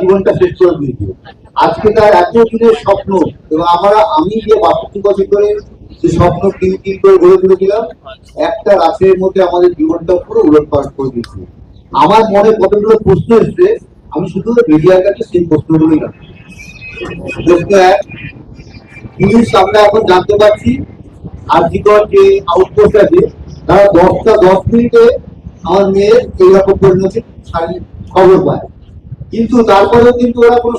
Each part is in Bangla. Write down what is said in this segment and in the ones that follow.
জীবনটা দিয়েছে। আজকে তার স্বপ্ন, এবং আমরা, আমি যে যে স্বপ্ন তিন তিন করে গড়ে তুলেছিলাম, একটা রাতের মধ্যে আমাদের জীবনটা পুরো করে দিয়েছে। আমার মনে কতগুলো প্রশ্ন এসছে, আমি শুধু মিডিয়ার কাছে সেই প্রশ্নগুলোই রাখি। প্রশ্ন এক পুলিশ আমরা এখন জানতে পারছি আর্থিকর যে আউটপোস্ট আছে, তারা দশটা দশ মিনিটে আমার মেয়ের এইরকম পরিণতি খবর পায়। কিন্তু তারপরেও কিন্তু ওরা কোনো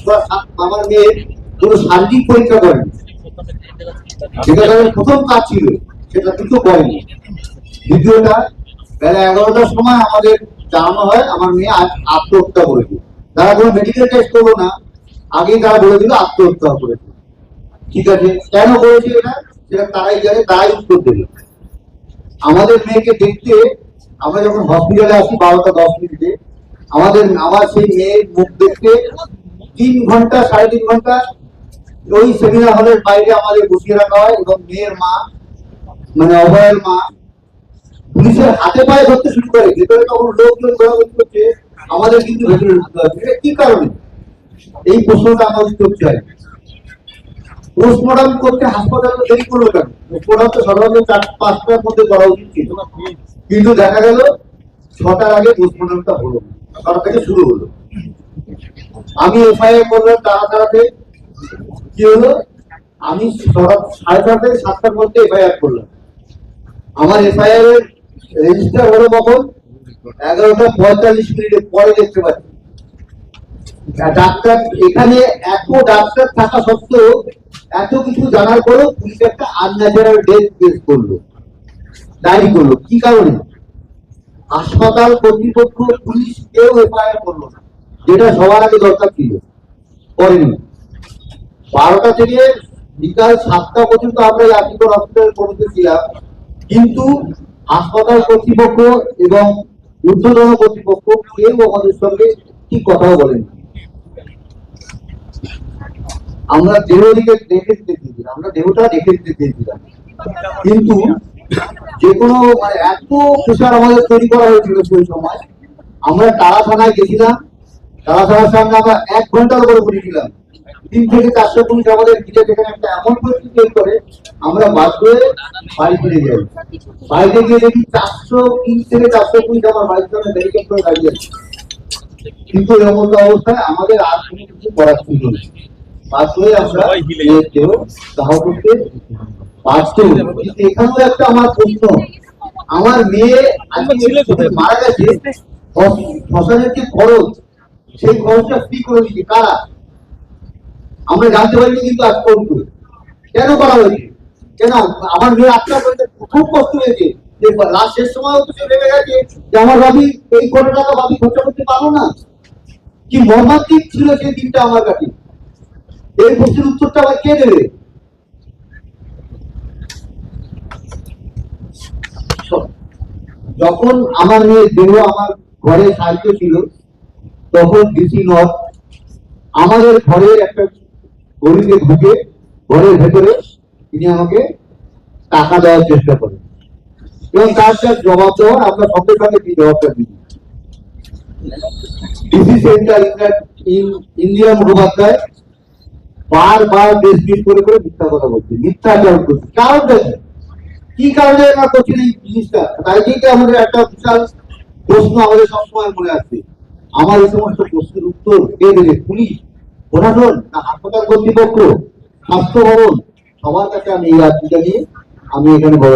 আমার মেয়ের কোনো শারীরিক পরীক্ষা করেনি। যেটা তাদের প্রথম কাজ ছিল, সেটা কিন্তু করেনি। দ্বিতীয়টা, বেলা এগারোটার সময় আমাদের জানানো হয়, আমার মেয়ে আজ আত্মহত্যা করেছে। তারা কোনো মেডিকেল টেস্ট করল না, আগেই তারা বলে দিল আত্মহত্যা করেছে। ঠিক আছে, কেন করেছে এটা? সেটা তারাই জানে, তারাই উত্তর দেবে। আমাদের মেয়েকে দেখতে আমরা যখন হসপিটালে আসি বারোটা দশ মিনিটে, আমাদের আমার সেই মেয়ের মুখ দেখতে তিন ঘণ্টা, সাড়ে তিন ঘণ্টা ওই সেমিনার হলের বাইরে আমাদের বসিয়ে রাখা হয় এবং মেয়ের মা মানে অভয়ের মা পুলিশের হাতে পায়ে ধরতে শুরু করে। ভেতরে তখন লোকজন ঘোরাঘুরি করছে, আমাদের কিন্তু ভেতরে ঢুকতে হবে। কি কারণে? এই প্রশ্নটা আমার উত্তর চাই। পোস্টমর্টম করতে হাসপাতালে দেরি করল কেন? পোস্টমর্টম তো সাধারণত চার, পাঁচটার মধ্যে করা উচিত ছিল। কিন্তু দেখা গেল, ছটার আগে পোস্টমর্টমটা হলো। ছটা থেকে শুরু হলো। আমি এফআইআর করলাম তারা তারাতে কি হলো? আমি সাড়ে ছটা থেকে সাতটার মধ্যে এফআইআর করলাম। আমার এফআইআর এর রেজিস্টার হলো কখন? এগারোটা পঁয়তাল্লিশ মিনিটের পরে দেখতে পাচ্ছি। ডাক্তার, এখানে এত ডাক্তার থাকা সত্ত্বেও এত কিছু জানার পরেও পুলিশ একটা আনন্যাচারাল ডেথ কেস করল। ডায়েরি করল। কি কারণে? হাসপাতাল কর্তৃপক্ষ পুলিশ কেউ এফআইআর করল না। যেটা সবার আগে দরকার ছিল। করেনি। বারোটা থেকে বিকাল সাতটা পর্যন্ত আমরা আর্টিকল হসপিটাল পর্যন্ত ছিলাম। কিন্তু হাসপাতাল কর্তৃপক্ষ এবং ঊর্ধ্বতন কর্তৃপক্ষ কেউ আমাদের সঙ্গে ঠিক কথাও বলেনি। আমরা দেহ দিকে দেখে দিতে চেয়েছিলাম আমরা দেহটা দেখে দিতে চেয়েছিলাম কিন্তু যে কোনো মানে এত প্রেশার আমাদের তৈরি করা হয়েছিল সেই সময়, আমরা তারা থানায় গেছিলাম তারা থানার সামনে আমরা এক ঘণ্টার উপরে ঘুরেছিলাম। তিন থেকে চারশো পুলিশ আমাদের ঘিরে যেখানে একটা এমন পরিস্থিতি তৈরি করে, আমরা বাধ্য হয়ে বাড়ি ফিরে যাই বাড়িতে গিয়ে দেখি চারশো, তিন থেকে চারশো পুলিশ আমার বাড়ির সামনে ব্যারিকেড করে দাঁড়িয়ে আছে। কিন্তু এমন অবস্থায় আমাদের আর কোনো কিছু করার ছিল না হয়ে আমরা বাধ্য হই। কিন্তু এখানেও একটা আমার প্রশ্ন। আমার মেয়ে মারা গেছে। শ্মশানের যে খরচ সেই খরচটা ফ্রি করে দিচ্ছে কারা? আমরা জানতে পারিনি কিন্তু আজ পর্যন্ত কেন করা হয়েছে? কেন? আমার মেয়ে আত্মা করতে খুব কষ্ট হয়েছে। যে লাস্ট শেষ সময় তো সে ভেবে গেছে যে আমার ভাবি এই কোটি টাকা ভাবি খরচা করতে পারব না। কি মর্মান্তিক ছিল সেই দিনটা আমার কাছে। এই প্রশ্নের উত্তরটা আবার কে দেবে? যখন আমার মেয়ের দেহ আমার ঘরে সাহায্য ছিল, তখন ডিসি নর্থ আমাদের ঘরের একটা গলিতে ঢুকে ঘরের ভেতরে তিনি আমাকে টাকা দেওয়ার চেষ্টা করেন। এবং তার যা জবাব দেওয়ার আমরা সঙ্গে সঙ্গে কি জবাবটা দিই। ডিসি সেন্টার ইন্দিরা মুখোপাধ্যায় বারবার ডেসক্রিপ করে করে মিথ্যা কথা বলছে। মিথ্যাচার করছে। কারণটা কি? কি কারণে না করছেন এই জিনিসটা? তাই থেকে আমাদের একটা বিশাল প্রশ্ন আমাদের সবসময় মনে আসছে আমার এই সমস্ত প্রশ্নের উত্তর কে দেবে? পুলিশ, প্রশাসন না হাসপাতাল কর্তৃপক্ষ? স্বাস্থ্য ভবন? সবার কাছে আমি এই আর্জিটা নিয়ে আমি এখানে বড়